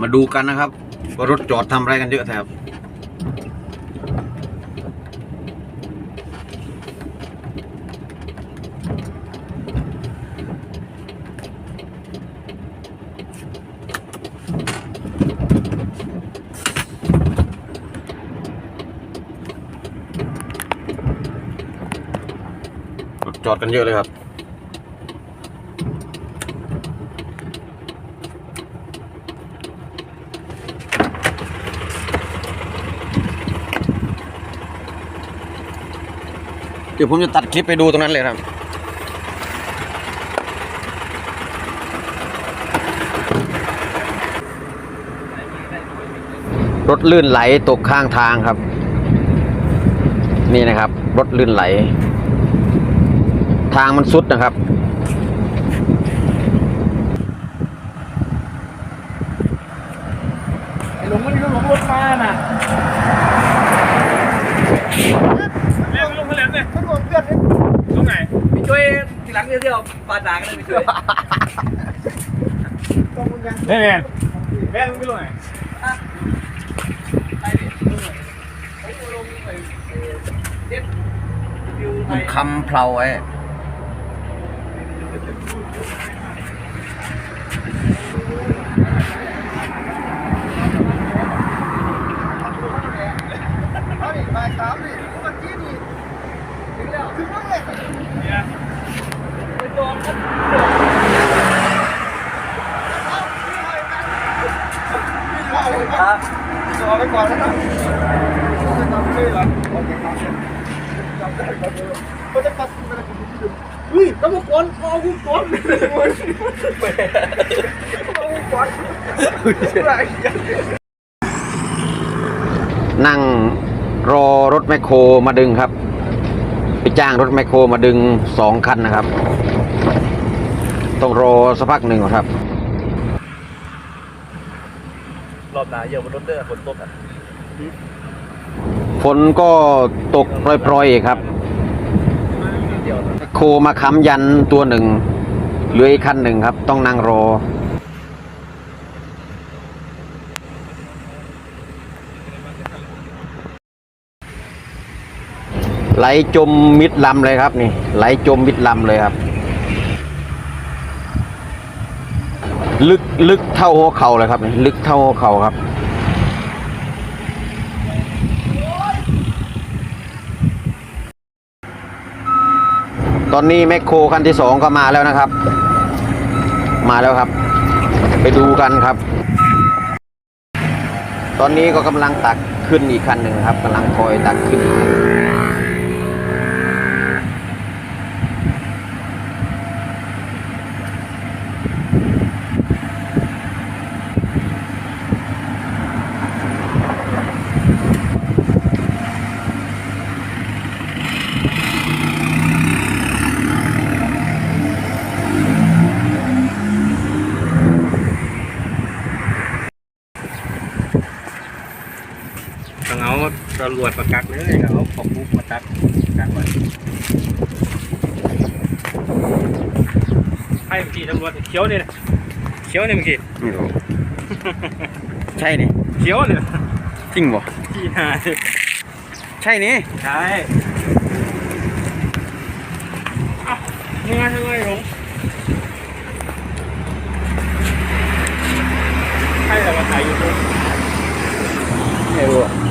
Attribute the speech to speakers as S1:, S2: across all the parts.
S1: มาดูกันนะครับว่ารถจอดทำอะไรกันเยอะแถบจอดกันเยอะเลยครับ เดี๋ยวผมจะตัดคลิปไปดูตรงนั้นเลยครับ รถลื่นไหลตกข้างทางครับ นี่นะครับ รถลื่นไหล ทางมันสุดนะครับ
S2: หลงมันหลงรถมาน่ะ เดี๋
S3: ยวปาดด่ากันเลยพี่ช่วย
S4: ต้องมึงยัง
S2: แม่แม่แม่ลุงไปลุงไหน
S1: คำเพลาไว้
S4: เอาดิบ่ายสามดิเมื่อกี้นี่ถึงแล้วถึงแล้วเลย
S2: เนี่ย
S4: เอาไปก่อน เอาไปก่อนนะครับจะจำชื่อเหรอโอเคครับจำได้ครับเขาจะปัดไปเลยเฮ้ยตำรวจก่อนเอากูก่อนเอากูก่อนอะไร
S1: นั่งรอรถแมคโครมาดึงครับ ไปจ้างรถแมคโครมาดึงสองคันนะครับ ต้องรอสักพักหนึ่งก่อนครับ
S3: รอบ หน้าเยอะบนรถเด้อฝนตกอะ
S1: ฝนก็ตกปล่อยๆครับ
S3: เดียว
S1: แมคโครมาค้ำยันตัวหนึ่งเหลืออีกคันหนึ่งครับ ต้องนั่งรอไหลจมมิดลำเลยครับนี่ ไหลจมมิดลำเลยครับ ลึกลึกเท่าหัวเข่าเลยครับ ลึกเท่าหัวเข่าครับ ตอนนี้แมคโครคันที่สองก็มาแล้วนะครับ มาแล้วครับ ไปดูกันครับ ตอนนี้ก็กำลังตักขึ้นอีกคันหนึ่งครับกำลังคอยตักขึ้นอีกคันหนึ่ง
S2: ต้อง เอาตำรวจประกักเลยเอาขอบปุ๊บมาตักตักไว้ให้เมื่อกี้ตำรวจเขียวเนี่ยนะเขียวเนี่ยเมื่อกี้
S1: ไม่รู้ใช่นี่
S2: เขียวเนี่ย
S1: จริงบ่
S2: ที่หา
S1: ใช่นี่
S2: ใช่เอ้ามึงมาทำไมหลงใช่แต่ว่าถ่ายยูทูบ
S1: ไม่รู้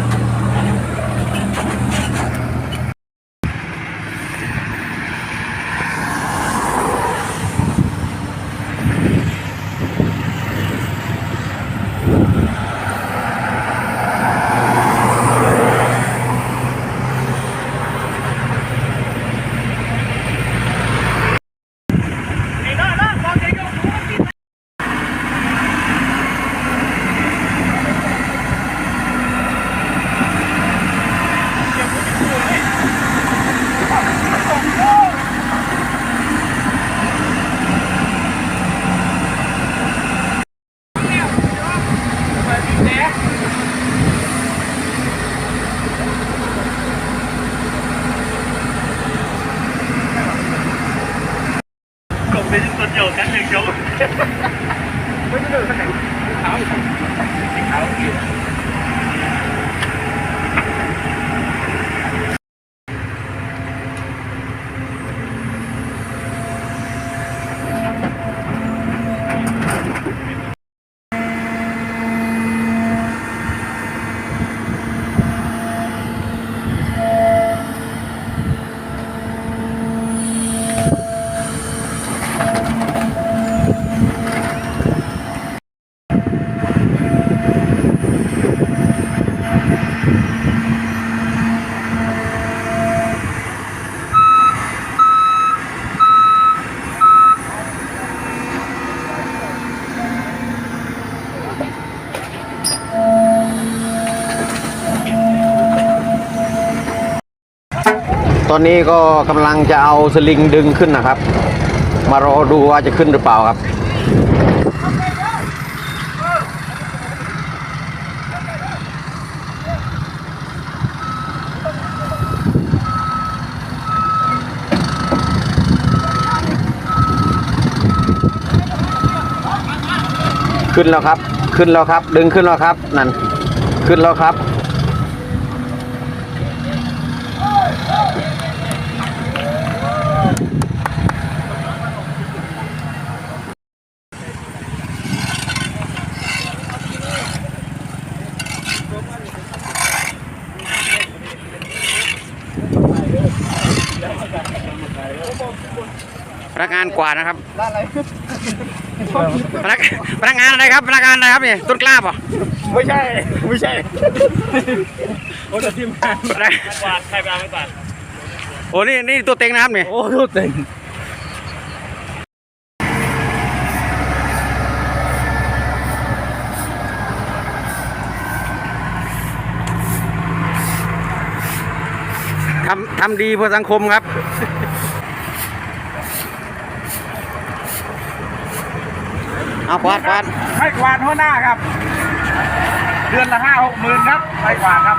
S2: vì chúng tôi chờ cả đường
S1: xuống. Với đường nó cảnh thảo อนนี้ก็กำลังจะเอาสลิงดึงขึ้นนะครับ มารอดูว่าจะขึ้นหรือเปล่าครับขึ้นแล้วครับ ขึ้นแล้วครับ ดึงขึ้นแล้วครับ นั่น ขึ้นแล้วครับ พนักงานกวาดนะครับพนักพนักงานอะไรครับพนักงานอะไรครับนี่ต้นกล้าป่ะ
S4: ไม่ใช่ไม่ใช่
S2: โอ้แต่ทีมงานกวาดใครไปเอาไม่กวาด
S1: โอ้นี่นี่ตัวเต็งนะครับนี่
S2: โอ้รูดเต็ง
S1: ทำทำดีเพื่อสังคมครับ เอากวาดกวาด
S4: ให้กวาดหัวหน้าครับ เดือนละห้าหกหมื่นครับให้กวาดครับ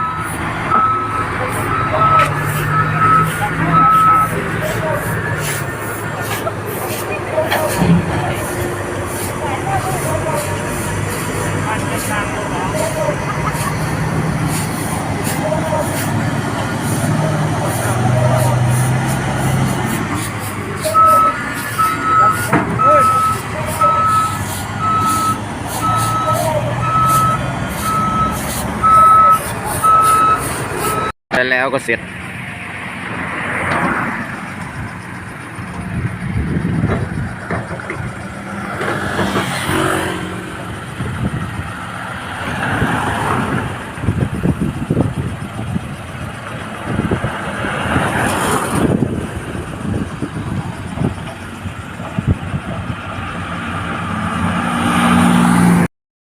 S1: แล้วก็เสร็จ